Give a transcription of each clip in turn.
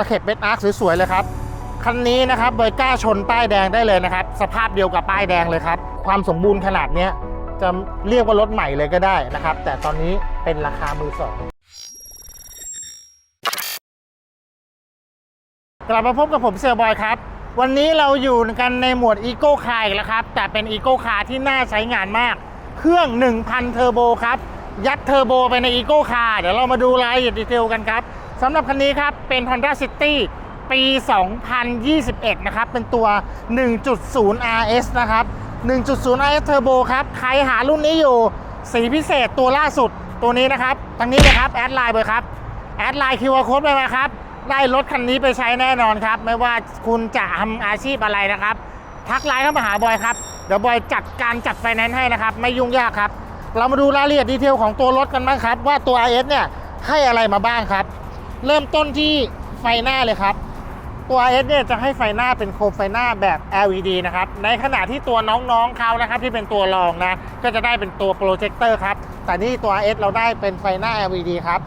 ตะเข็บเบ็ดอาร์คสวยๆเลยครับคันนี้นะครับเบอร์ก้าชนป้ายแดงได้เลยนะครับ สภาพเดียวกับป้ายแดงเลยครับ ความสมบูรณ์ขนาดเนี้ยจะเรียกว่ารถใหม่เลยก็ได้นะครับ แต่ตอนนี้เป็นราคามือสองกลับมาพบกับผมเซลบอยครับ วันนี้เราอยู่กันในหมวดอีโก้คาร์อีกแล้วครับ แต่เป็นอีโก้คาร์ที่น่าใช้งานมาก เครื่อง 1,000 เทอร์โบครับ ยัดเทอร์โบไปในอีโก้คาร์เดี๋ยวเรามาดูรายละเอียดดีเทลกันครับสำหรับคันนี้ครับเป็น Honda City ปี 2021 นะครับ เป็นตัว 1.0 RS นะครับ 1.0 RS Turbo ครับ ใครหารุ่นนี้อยู่ สีพิเศษตัวล่าสุดตัวนี้นะครับทางนี้เลยครับ แอดไลน์ไปครับ แอดไลน์คิวอาร์โค้ดไปมครับ ได้รถคันนี้ไปใช้แน่นอนครับ ไม่ว่าคุณจะทำอาชีพอะไรนะครับ ทักไลน์เข้ามาหาบอยครับ เดี๋ยวบอยจัดการจัดไฟแนนซ์ให้นะครับ ไม่ยุ่งยากครับ เรามาดูรายละเอียดดีเทลของตัวรถกันบ้างครับ ว่าตัว RS เนี่ยให้อะไรมาบ้างครับ เริ่มต้นที่ไฟหน้าเลยครับ ตัว RS เนี่ยจะให้ไฟหน้าเป็นโคมไฟหน้าแบบ LED นะครับ ในขณะที่ตัวน้องๆเขานะครับที่เป็นตัวรองนะ ก็จะได้เป็นตัวโปรเจคเตอร์ครับ แต่นี่ตัว RS เราได้เป็นไฟหน้า LED ครับ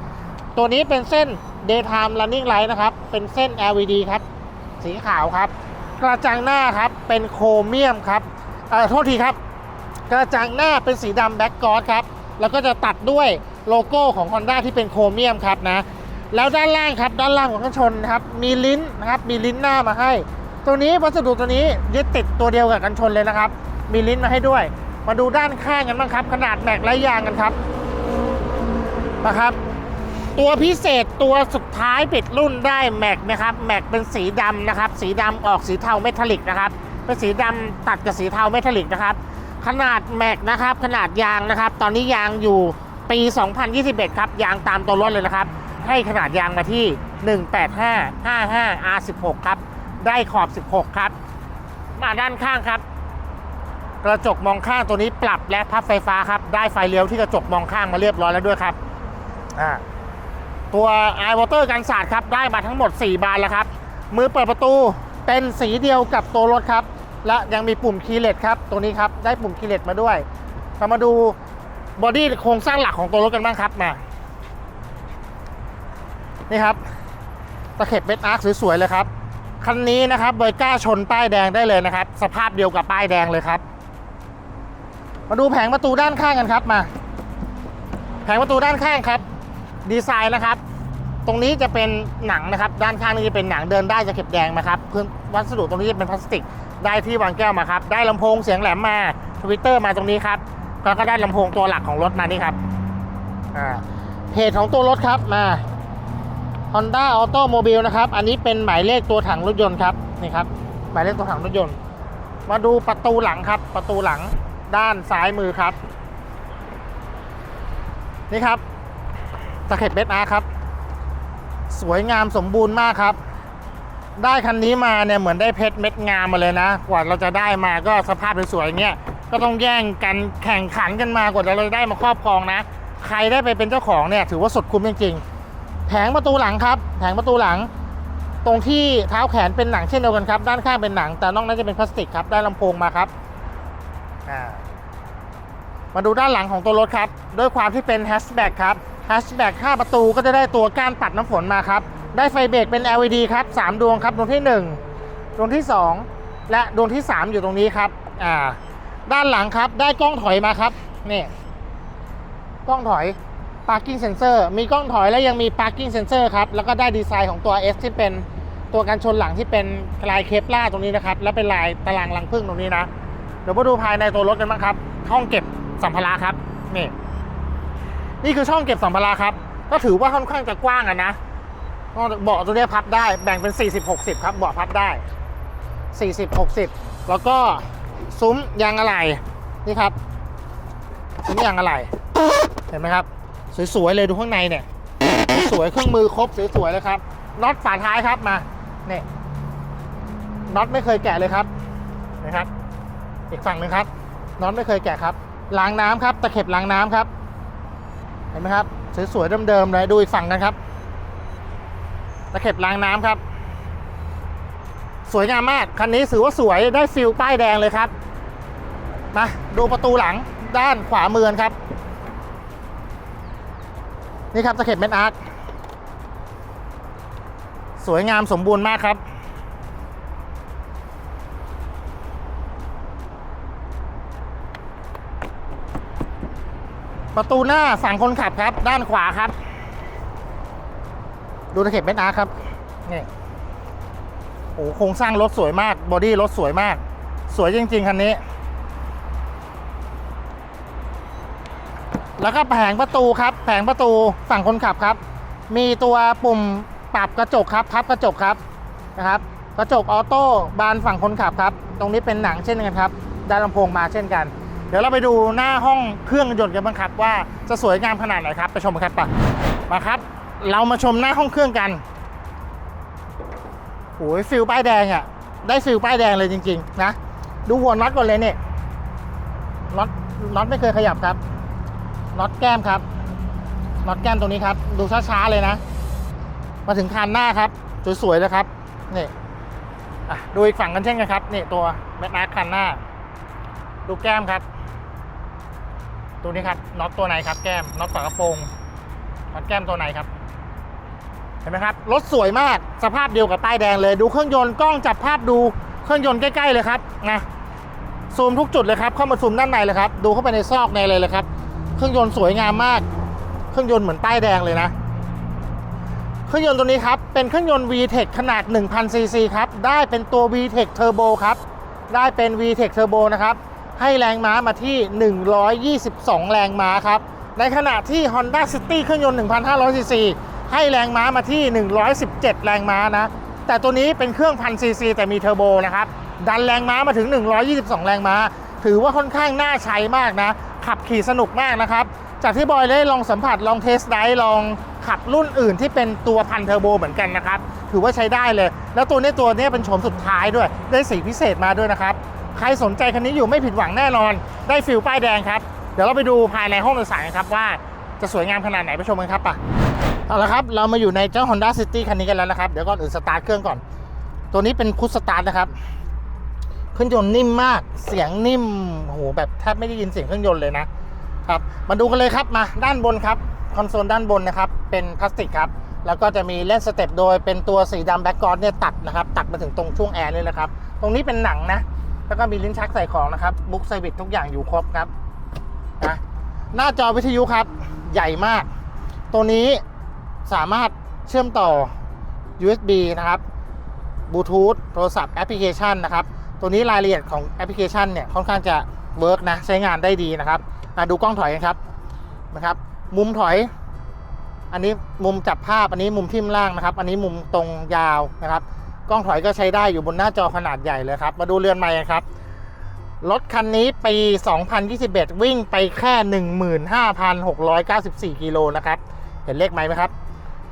ตัวนี้เป็นเส้น daytime running light นะครับ เป็นเส้น LED ครับ สีขาวครับ กระจังหน้าครับ เป็นโครเมียมครับ เอ่อ โทษทีครับ กระจังหน้าเป็นสีดำแบ็กกอ d ครับ แล้วก็จะตัดด้วยโลโก้ของ Honda ที่เป็นโครเมียมครับนะ แล้วด้านล่างครับ ด้านล่างของกันชนครับ มีลิ้นนะครับ มีลิ้นหน้ามาให้ ตัวนี้วัสดุตัวนี้ยึดติดตัวเดียวกับกันชนเลยนะครับ มีลิ้นมาให้ด้วย มาดูด้านข้างกันบ้างครับ ขนาดแม็กและยางกันครับ นะครับ ตัวพิเศษตัวสุดท้ายปิดรุ่นได้แม็กนะครับ แม็กเป็นสีดำนะครับ สีดำออกสีเทาเมทัลลิกนะครับ เป็นสีดำตัดกับสีเทาเมทัลลิกนะครับ ขนาดแม็กนะครับ ขนาดยางนะครับ ตอนนี้ยางอยู่ปี 2021 ครับ ยางตามตัวรถเลยนะครับ ให้ขนาดยางมาที่ 185 55 R16 ครับ ได้ขอบ 16 ครับ มาด้านข้างครับ กระจกมองข้างตัวนี้ปรับและพับไฟฟ้าครับ ได้ไฟเลี้ยวที่กระจกมองข้างมาเรียบร้อยแล้วด้วยครับอ่าตัวไอวอเตอร์กันสาดครับ ได้มาทั้งหมด 4 บานแล้วครับ มือเปิดประตูเป็นสีเดียวกับตัวรถครับ และยังมีปุ่มคีย์เลสครับตัวนี้ครับได้ปุ่มคีย์เลสมาด้วยเรามาดูบอดี้โครงสร้างหลักของตัวรถกันบ้างครับมานี่ครับตะเข็บเบ็ดอาร์คสวยๆเลยครับคันนี้นะครับเบอร์ก้าชนป้ายแดงได้เลยนะครับ สภาพเดียวกับป้ายแดงเลยครับ มาดูแผงประตูด้านข้างกันครับมา แผงประตูด้านข้างครับ ดีไซน์นะครับ ตรงนี้จะเป็นหนังนะครับ ด้านข้างนี้จะเป็นหนังเดินได้จะเก็บแดงนะครับพื้นวัสดุตรงนี้จะเป็นพลาสติก ได้ที่วางแก้วมาครับ ได้ลำโพงเสียงแหลมมาทวิตเตอร์มาตรงนี้ครับแล้วก็ได้ลำโพงตัวหลักของรถมานี่ครับอ่าเพจของตัวรถครับมา Honda Automobile นะครับ อันนี้เป็นหมายเลขตัวถังรถยนต์ครับนี่ครับหมายเลขตัวถังรถยนต์ มาดูประตูหลังครับ ประตูหลังด้านซ้ายมือครับ นี่ครับตะเข็บเบสอาร์ครับ สวยงามสมบูรณ์มากครับ ได้คันนี้มาเนี่ยเหมือนได้เพชรเม็ดงามมาเลยนะ กว่าเราจะได้มาก็สภาพสวยๆอย่างเงี้ยก็ต้องแย่งกันแข่งขันกันมากว่าเราจะได้มาครอบครองนะ ใครได้ไปเป็นเจ้าของเนี่ยถือว่าสุดคุ้มจริงๆแผงประตูหลังครับแผงประตูหลัง ตรงที่เท้าแขนเป็นหนังเช่นเดียวกันครับ ด้านข้างเป็นหนัง แต่นอกนั้นจะเป็นพลาสติกครับได้ลำโพงมาครับมาดูด้านหลังของตัวรถครับ ด้วยความที่เป็นแฮชแบ็กครับแฮชแบ็ก5ประตูก็จะได้ตัวก้านปัดน้ำฝนมาครับ ได้ไฟเบรกเป็น LED ครับ 3 ดวงครับ ดวงที่ 1 ดวงที่ 2 และดวงที่ 3 อยู่ตรงนี้ครับ อ่า ด้านหลังครับ ได้กล้องถอยมาครับ นี่ กล้องถอย parking sensor มีกล้องถอยและยังมี parking sensor ครับ แล้วก็ได้ดีไซน์ของตัว S ที่เป็นตัวกันชนหลังที่เป็นลายเคปล่าตรงนี้นะครับ และเป็นลายตารางรังผึ้งตรงนี้นะ เดี๋ยวมาดูภายในตัวรถกันบ้างครับ ห้องเก็บสัมภาระครับ นี่ นี่คือช่องเก็บสัมภาระครับ ก็ถือว่าค่อนข้างจะกว้างอะนะ เบาะตัวนี้พับได้แบ่งเป็น 40-60 ครับเบาะพับได้ 40-60 แล้วก็ซุ้มยางอะไหล่นี่ครับซุ้มยางอะไหล่เห็นไหมครับ สวยๆเลยดูข้างในเนี่ย สวยเครื่องมือครบสวยๆเลยครับน็อตฝาท้ายครับมาเนี่ยน็อตไม่เคยแกะเลยครับนะครับ อีกฝั่งหนึ่งครับน็อตไม่เคยแกะครับล้างน้ำครับ ตะเข็บล้างน้ำครับ เห็นไหมครับสวยๆเดิมๆเลยดูอีกฝั่งกันครับ ตะเข็บล้างน้ำครับ สวยงามมากคันนี้ถือว่าสวยได้ฟิลป้ายแดงเลยครับมาดูประตูหลังด้านขวามือนครับ นี่ครับตะเข็บเม็ดอาร์ตสวยงามสมบูรณ์มากครับ ประตูหน้าฝั่งคนขับครับ ด้านขวาครับ ดูตะเข็บเบนอาร์ครับนี่โอ้โหโครงสร้างรถสวยมาก บอดี้รถสวยมาก สวยจริง ๆ คันนี้ แล้วก็แผงประตูครับ แผงประตูฝั่งคนขับครับ มีตัวปุ่มปรับกระจกครับพับกระจกครับนะครับ กระจกออโต้บานฝั่งคนขับครับ ตรงนี้เป็นหนังเช่นกันครับด้านลำโพงมาเช่นกัน เดี๋ยวเราไปดูหน้าห้องเครื่องยนต์กันบ้างครับว่าจะสวยงามขนาดไหนครับ ไปชมกันครับไปมาครับ เรามาชมหน้าห้องเครื่องกันโอ้ยฟิลป้ายแดงอะ ได้ฟิลป้ายแดงเลยจริง ๆ นะ ดูหัวน็อตก่อนเลยเนี่ยน็อตน็อตไม่เคยขยับครับน็อตแก้มครับน็อตแก้มตรงนี้ครับ ดูช้าๆเลยนะ มาถึงคานหน้าครับ สวยๆเลยครับนี่ดูอีกฝั่งกันเช่นกันครับนี่ตัวแม็กนัสคันหน้า ดูแก้มครับ ตัวนี้ครับน็อตตัวไหนครับแก้มน็อตฝากระโปรงน็อตแก้มตัวไหนครับ เห็นไหมครับรถสวยมากสภาพเดียวกับป้ายแดงเลยดูเครื่องยนต์กล้องจับภาพดูเครื่องยนต์ใกล้ๆเลยครับนะซูมทุกจุดเลยครับเข้ามาซูมด้านในเลยครับดูเข้าไปในซอกในเลยเลยครับ เครื่องยนต์สวยงามมาก เครื่องยนต์เหมือนป้ายแดงเลยนะ เครื่องยนต์ตัวนี้ครับเป็นเครื่องยนต์ VTEC ขนาด 1,000 ซีซีครับได้เป็นตัว VTEC Turbo ครับได้เป็น VTEC Turbo นะครับให้แรงม้ามาที่ 122 แรงม้าครับในขณะที่ Honda City เครื่องยนต์ 1,500 ซีซี ให้แรงม้ามาที่ 117 แรงม้านะ แต่ตัวนี้เป็นเครื่อง1,000ซีซีแต่มีเทอร์โบนะครับ ดันแรงม้ามาถึง 122 แรงม้า ถือว่าค่อนข้างน่าใช้มากนะ ขับขี่สนุกมากนะครับ จากที่บอยได้ลองสัมผัสลองเทสไดร์ลองขับรุ่นอื่นที่เป็นตัวพันเทอร์โบเหมือนกันนะครับ ถือว่าใช้ได้เลย แล้วตัวนี้ตัวนี้เป็นโฉมสุดท้ายด้วย ได้สีพิเศษมาด้วยนะครับ ใครสนใจคันนี้อยู่ไม่ผิดหวังแน่นอน ได้ฟิลป้ายแดงครับ เดี๋ยวเราไปดูภายในห้องโดยสารครับว่าจะสวยงามขนาดไหนไปชมกันครับป่ะ เอาละครับเรามาอยู่ในเจ้า Honda City คันนี้กันแล้วนะครับ เดี๋ยวก่อนอื่นสตาร์ทเครื่องก่อน ตัวนี้เป็นพุสตาร์ทนะครับ เครื่องยนต์นิ่มมากเสียงนิ่มโอ้โหแบบแทบไม่ได้ยินเสียงเครื่องยนต์เลยนะครับมาดูกันเลยครับมาด้านบนครับคอนโซลด้านบนนะครับ เป็นพลาสติกครับ แล้วก็จะมีเล่นสเต็ปโดยเป็นตัวสีดำแบ็กกรอนเนี่ยตัดนะครับ ตัดมาถึงตรงช่วงแอร์เลยนะครับ ตรงนี้เป็นหนังนะ แล้วก็มีลิ้นชักใส่ของนะครับบุ๊กไซบิททุกอย่างอยู่ครบครับนะหน้าจอวิทยุครับ ใหญ่มาก ตัวนี้ สามารถเชื่อมต่อ USB นะครับบลูทูธโทรศัพท์แอปพลิเคชันนะครับ ตัวนี้รายละเอียดของแอปพลิเคชันเนี่ยค่อนข้างจะเวิร์กนะ ใช้งานได้ดีนะครับมาดูกล้องถอยกันครับนะครับ มุมถอย อันนี้มุมจับภาพอันนี้มุมทิ่มล่างนะครับ อันนี้มุมตรงยาวนะครับ กล้องถอยก็ใช้ได้อยู่บนหน้าจอขนาดใหญ่เลยครับ มาดูเรือนไม้กันครับรถคันนี้ปี 2021 วิ่งไปแค่ 15,694 กิโลนะครับ เห็นเลขไหมไหมครับ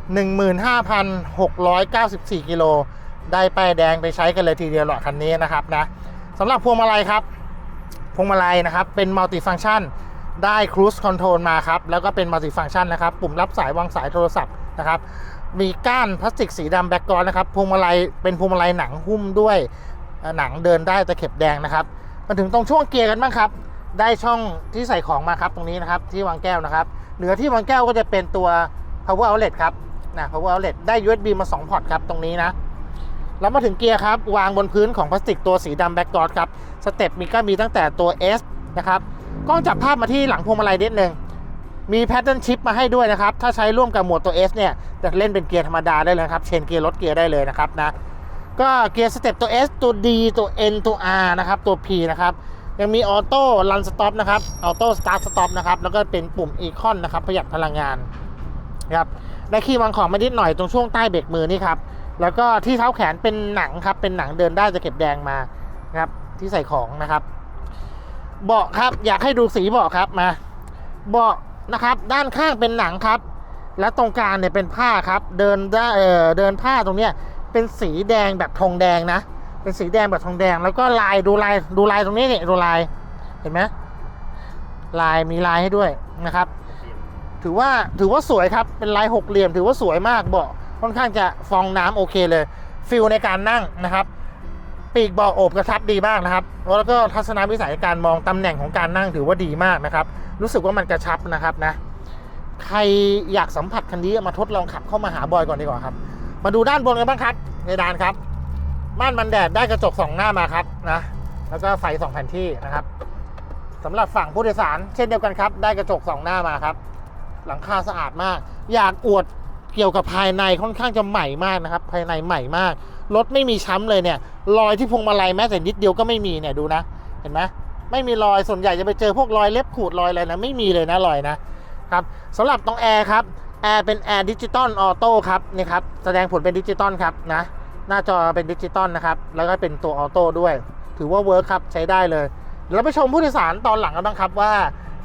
15,694 กิโล ได้ป้ายแดงไปใช้กันเลยทีเดียวหลอคันนี้นะครับนะสำหรับพวงมาลัยครับ พวงมาลัยนะครับ เป็นมัลติฟัง c t ชัน ได้ครู i คอนโทรลมาครับ แล้วก็เป็นมัลติฟัง c t ชันนะครับ ปุ่มรับสายวางสายโทรศัพท์นะครับ มีก้านพลาสติกสีดำแบ็กกรอนนะครับ พวงมาลัยเป็นพวงมาลัยหนังหุ้มด้วยหนังเดินได้ตะเข็บแดงนะครับ มาถึงตรงช่วงเกียร์กันบ้างครับ ได้ช่องที่ใส่ของมาครับตรงนี้นะครับที่วางแก้วนะครับ เหนือที่วางแก้วก็จะเป็นตัว power outlet ครับ นะ power outlet ได้ USB มา 2 พอร์ตครับตรงนี้นะ แล้วมาถึงเกียร์ครับ วางบนพื้นของพลาสติกตัวสีดำแบ็กกรอดครับสเต็ปมีก็มีตั้งแต่ตัว S นะครับกล้องจับภาพมาที่หลังพวงมาลัยนิดนึงมีแพทเทิร์นชิปมาให้ด้วยนะครับ ถ้าใช้ร่วมกับหมวดตัว S เนี่ยจะเล่นเป็นเกียร์ธรรมดาได้เลยครับ เชนเกียร์ลดเกียร์ได้เลยนะครับนะ ก็เกียร์สเต็ปตัว S ตัว D ตัว N ตัว R นะครับ ตัว P นะครับ ยังมีออโต้รันสต็อปนะครับ ออโต้สตาร์ทสต็อปนะครับ แล้วก็เป็นปุ่มอีคอนนะครับ ประหยัดพลังงานนะครับ ได้คีย์วางของมานิดหน่อยตรงช่วงใต้เบรกมือนี่ครับ แล้วก็ที่เท้าแขนเป็นหนังครับ เป็นหนังเดินได้จะเก็บแดงมานะครับที่ใส่ของนะครับ เบาะครับอยากให้ดูสีเบาะครับมา เบาะนะครับ ด้านข้างเป็นหนังครับ และตรงกลางเนี่ยเป็นผ้าครับ เดินได้เออเดินผ้าตรงเนี้ยเป็นสีแดงแบบทองแดงนะ เป็นสีแดงแบบทองแดง แล้วก็ลายดูลายดูลายตรงนี้เนี่ยดูลายเห็นไหมลายมีลายให้ด้วยนะครับ ถือว่าถือว่าสวยครับ เป็นลายหกเหลี่ยม ถือว่าสวยมากเบาะค่อนข้างจะฟองน้ำโอเคเลยฟิลในการนั่งนะครับ ปีกเบาะโอบกระชับดีมากนะครับ แล้วก็ทัศนวิสัยการมองตำแหน่งของการนั่งถือว่าดีมากนะครับ รู้สึกว่ามันกระชับนะครับนะใครอยากสัมผัสคันนี้มาทดลองขับเข้ามาหาบอยก่อนดีกว่าครับ มาดูด้านบนกันบ้างครับเพดานครับม่านมันแดดได้กระจกสองหน้ามาครับนะแล้วก็ไฟสองแผ่นที่นะครับสำหรับฝั่งผู้โดยสารเช่นเดียวกันครับ ได้กระจกสองหน้ามาครับ หลังคาสะอาดมาก อยากอวดเกี่ยวกับภายในค่อนข้างจะใหม่มากนะครับ ภายในใหม่มาก รถไม่มีช้ำเลยเนี่ย รอยที่พวงมาลัยแม้แต่นิดเดียวก็ไม่มีเนี่ยดูนะ เห็นไหมไม่มีรอยส่วนใหญ่จะไปเจอพวกรอยเล็บขูดรอยอะไรนะไม่มีเลยนะรอยนะครับสำหรับตรงแอร์ครับแอร์เป็นแอร์ดิจิตอลออโต้ครับนี่ครับแสดงผลเป็นดิจิตอลครับนะหน้าจอเป็นดิจิตอลนะครับแล้วก็เป็นตัวออโต้ด้วย ถือว่าเวิร์คครับใช้ได้เลยเดี๋ยวเราไปชมผู้โดยสารตอนหลังกันบ้างครับว่า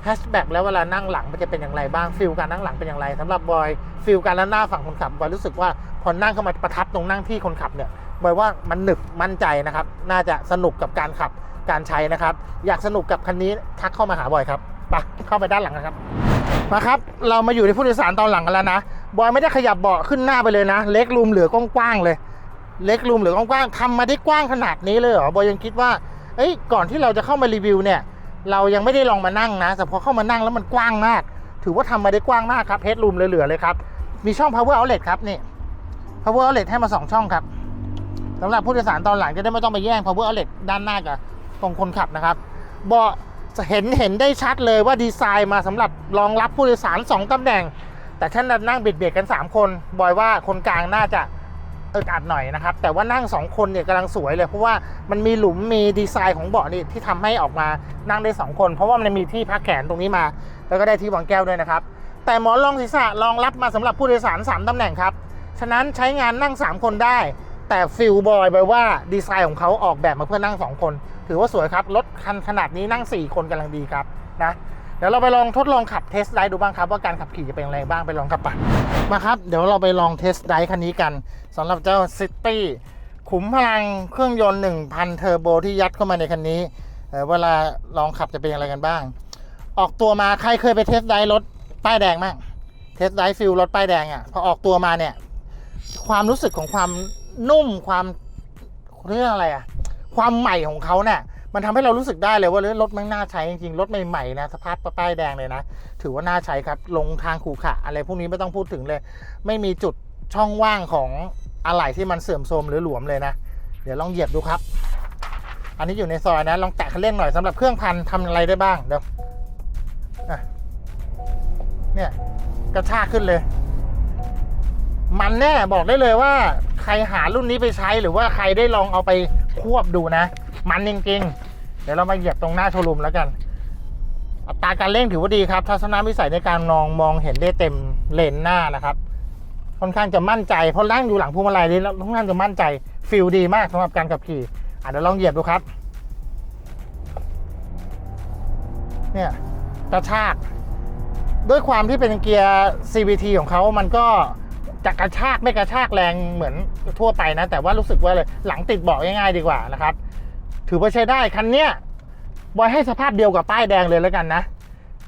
แฮชแบ็กแล้วเวลานั่งหลังมันจะเป็นอย่างไรบ้างฟิลการนั่งหลังเป็นอย่างไรสำหรับบอยฟิลการด้านหน้าฝั่งคนขับบอยรู้สึกว่าพอนั่งเข้ามาประทับตรงนั่งที่คนขับเนี่ยบอยว่ามันหนึบมั่นใจนะครับ น่าจะสนุกกับการขับการใช้นะครับ อยากสนุกกับคันนี้ทักเข้ามาหาบอยครับไปเข้าไปด้านหลังนะครับมาครับเรามาอยู่ในผู้โดยสารตอนหลังกันแล้วนะบอยไม่ได้ขยับเบาะขึ้นหน้าไปเลยนะ เล็กรูมเหลือกว้างๆเลย เล็กรูมเหลือกว้างๆทำมาได้กว้างขนาดนี้เลยเหรอบอยยังคิดว่าเอ้ยก่อนที่เราจะเข้ามารีวิวเนี่ย เรายังไม่ได้ลองมานั่งนะ แต่พอเข้ามานั่งแล้วมันกว้างมาก ถือว่าทำมาได้กว้างมากครับเฮดรูมเหลือๆเลยครับ มีช่อง power outlet ครับนี่ power outlet ให้มาสองช่องครับสำหรับผู้โดยสารตอนหลังจะได้ไม่ต้องไปแย่ง power outlet ด้านหน้ากับตรงคนขับนะครับเบาะจะเห็นเห็นได้ชัดเลยว่าดีไซน์มาสำหรับรองรับผู้โดยสาร 2ตำแหน่ง แต่ท่านนั่งเบียดเบียดกัน 3 คนบอยว่าคนกลางน่าจะ อึดอัดหน่อยนะครับ แต่ว่านั่ง 2 คนเนี่ยกำลังสวยเลยเพราะว่ามันมีหลุมมีดีไซน์ของเบาะนี่ที่ทำให้ออกมานั่งได้ 2 คน เพราะว่ามันมีที่พักแขนตรงนี้มา แล้วก็ได้ที่วางแก้วด้วยนะครับ แต่หมอนรองศีรษะรองรับมาสำหรับผู้โดยสาร 3ตำแหน่งครับ ฉะนั้นใช้งานนั่ง 3 คนได้ แต่ฟิลบอยไปว่าดีไซน์ของเขาออกแบบมาเพื่อนั่ง 2 คน ถือว่าสวยครับรถคันขนาดนี้นั่ง 4 คนกำลังดีครับนะ เดี๋ยวเราไปลองทดลองขับเทสไดดูบ้างครับว่าการขับขี่จะเป็นอย่างไรบ้างไปลองขับปะมาครับ เดี๋ยวเราไปลองเทสไดคันนี้กันสำหรับเจ้าซิตี้ขุมพลังเครื่องยนต์ 1,000 เทอร์โบที่ยัดเข้ามาในคันนี้เวลาลองขับจะเป็นอย่างไรกันบ้าง ออกตัวมาใครเคยไปเทสไดรถป้ายแดงบ้างเทสไดฟิลรถป้ายแดงอะพอออกตัวมาเนี่ย ความรู้สึกของความนุ่มความเรียกอะไรอะความใหม่ของเขาเนี่ย มันทำให้เรารู้สึกได้เลยว่ารถมันน่าใช้จริงๆ รถใหม่ๆนะสภาพป้ายแดงเลยนะ ถือว่าน่าใช้ครับ ลงทางขูขระอะไรพวกนี้ไม่ต้องพูดถึงเลย ไม่มีจุดช่องว่างของอะไหล่ที่มันเสื่อมโทรมหรือหลวมเลยนะ เดี๋ยวลองเหยียบดูครับ อันนี้อยู่ในซอยนะ ลองแตะคันเร่งหน่อยสำหรับเครื่องพันทำอะไรได้บ้างเดี๋ยวเนี่ยกระชากขึ้นเลย มันแน่บอกได้เลยว่า ใครหารุ่นนี้ไปใช้หรือว่าใครได้ลองเอาไปควบดูนะ มันจริงๆ เดี๋ยวเรามาเหยียบตรงหน้าโชว์รูมแล้วกัน อัตราการเร่งถือว่าดีครับ ทัศนวิสัยในการมองมองเห็นได้เต็มเลนหน้านะครับ ค่อนข้างจะมั่นใจ เพราะนั่งอยู่หลังพวงมาลัยนี่แล้วค่อนข้างจะมั่นใจฟิลดีมากสำหรับการขับขี่อะเดี๋ยวลองเหยียบดูครับ เนี่ยกระชากด้วยความที่เป็นเกียร์ CVT ของเขามันก็จะกระชากไม่กระชากแรงเหมือนทั่วไปนะ แต่ว่ารู้สึกว่าเลยหลังติดเบาะง่ายๆดีกว่านะครับ ถือว่าใช้ได้คันเนี้ยบอยให้สภาพเดียวกับป้ายแดงเลยแล้วกันนะ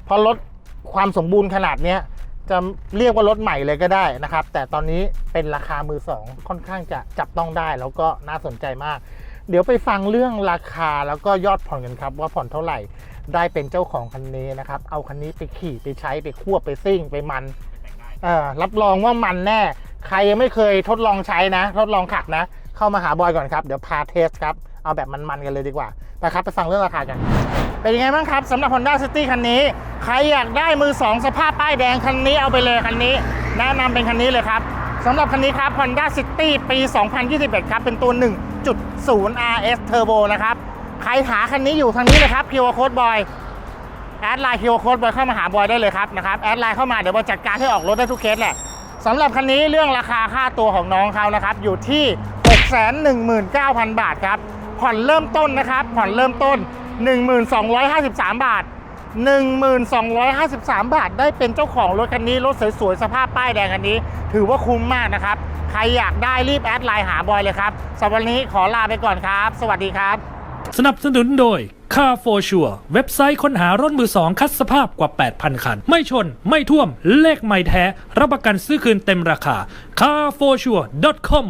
พราะรถความสมบูรณ์ขนาดเนี้ยจะเรียกว่ารถใหม่เลยก็ได้นะครับ แต่ตอนนี้เป็นราคามือสองค่อนข้างจะจับต้องได้แล้วก็น่าสนใจมาก เดี๋ยวไปฟังเรื่องราคาแล้วก็ยอดผ่อนกันครับ ว่าผ่อนเท่าไหร่ได้เป็นเจ้าของคันนี้นะครับ เอาคันนี้ไปขี่ไปใช้ไปควบไปซิ่งไปมันรับรองว่ามันแน่ ใครยังไม่เคยทดลองใช้นะ ทดลองขับนะ เข้ามาหาบอยก่อนครับ เดี๋ยวพาเทสครับ เอาแบบมันๆกันเลยดีกว่าไปครับไปฟังเรื่องราคากัน เป็นยังไงบ้างครับสำหรับ Honda City คันนี้ ใครอยากได้มือ 2 สภาพป้ายแดงคันนี้เอาไปเลยคันนี้ แนะนำเป็นคันนี้เลยครับสำหรับคันนี้ครับ Honda City ปี 2021 ครับ เป็นตัว 1.0 RS Turbo นะครับ ใครหาคันนี้อยู่ทางนี้เลยครับ QR Code Boy แอดไลน์ QR Code บอยเข้ามาหาบอยได้เลยครับนะครับ แอดไลน์เข้ามาเดี๋ยวบอยจัดการให้ออกรถได้ทุกเคสแหละสำหรับคันนี้เรื่องราคาค่าตัวของน้องเขานะครับ อยู่ที่ 619,000 บาทครับ ผ่อนเริ่มต้นนะครับ ผ่อนเริ่มต้น 1253 บาท 1253 บาท ได้เป็นเจ้าของรถคันนี้ รถสวยๆ สภาพป้ายแดงคันนี้ ถือว่าคุ้มมากนะครับ ใครอยากได้รีบแอดไลน์หาบอยเลยครับสำหรับวันนี้ขอลาไปก่อนครับ สวัสดีครับ สนับสนุนโดย Car for Sure เว็บไซต์ค้นหารถมือสองคัดสภาพกว่า 8,000 คัน ไม่ชน ไม่ท่วม เลขไม่แท้ รับประกันซื้อคืนเต็มราคา carforsure.com